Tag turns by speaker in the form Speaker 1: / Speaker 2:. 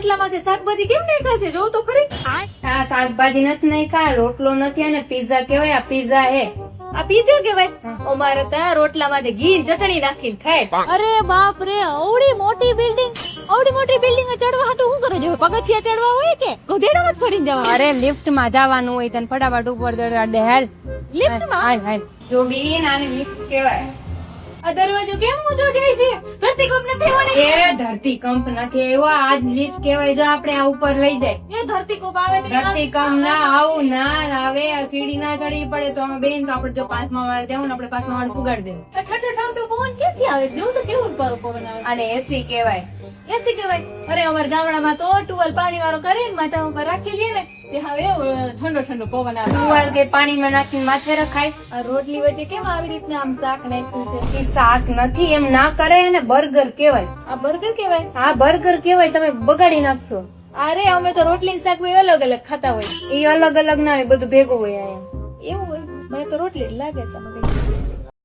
Speaker 1: રોટલામાંથી શાકભાજી કેમ નહીં ખાશે? જોઉં તો ખરી.
Speaker 2: આ શાકભાજી નથી નહીં ખા રોટલો નથી અને પીઝા કેવાય આ પીઝા હે.
Speaker 1: આ પીઝા કેવાય અમારે ત્યાં રોટલામાંથી ઘી ચટણી નાખીને ખાય. અરે બાપ રે અવડી મોટી બિલ્ડિંગ અવડી મોટી બિલ્ડિંગ ચડવા હાટું શું કરે જો પગથિયા ચડવા હોય કે ગધેડામાં માં ચડીને જવા
Speaker 2: અરે લિફ્ટમાં જવાનું હોય તને ફટાફટ ઉપર દે હેલ.
Speaker 1: લિફ્ટમાં
Speaker 2: હાલ હાલ. જો બી આને લિફ્ટ કેવાય
Speaker 1: આ દરવાજો કેમ ઊંચો જાય છે?
Speaker 2: એ ધરતી કંપ નથી આવ્યો. આજ લિફ્ટ કેવાય જો આપણે આ ઉપર લઈ જાય.
Speaker 1: એ ધરતીકંપ આવે તો
Speaker 2: ધરતી કંપ ના આવું? ના આવે. આ સીડી ના ચડી પડે તો અમે બેન તો આપણે જો પાંચમા વાળ દેવું ને આપણે પાંચમા વાળ પુગાડી દેવું.
Speaker 1: ઠંડો ઠંડો પવન કેસી આવે? દેવું તો કેવું પવન આવે?
Speaker 2: અને એસી કેવાય
Speaker 1: એસી કેવાય અરે અમારા ગામડામાં તો ટુવેલ પાણી વાળો કરીને માથા ઉપર રાખી લઈએ તે હવે ઠંડો ઠંડો પવન આવે.
Speaker 2: કે પાણીમાં નાખીને માથે રખાય.
Speaker 1: આ રોટલી વચ્ચે કેમ આવી રીતના આમ શાક નાખ્યું છે?
Speaker 2: એ શાક નથી એમ ના કરે અને બર્ગર કહેવાય.
Speaker 1: આ બર્ગર કહેવાય?
Speaker 2: આ બર્ગર કહેવાય તમે બગાડી નાખશો.
Speaker 1: અરે અમે તો રોટલી શાક બે અલગ અલગ ખાતા હોય.
Speaker 2: એ અલગ અલગ ના હોય બધું ભેગું હોય અહીંયા
Speaker 1: એવું હોય? મને તો રોટલી જ લાગે છે.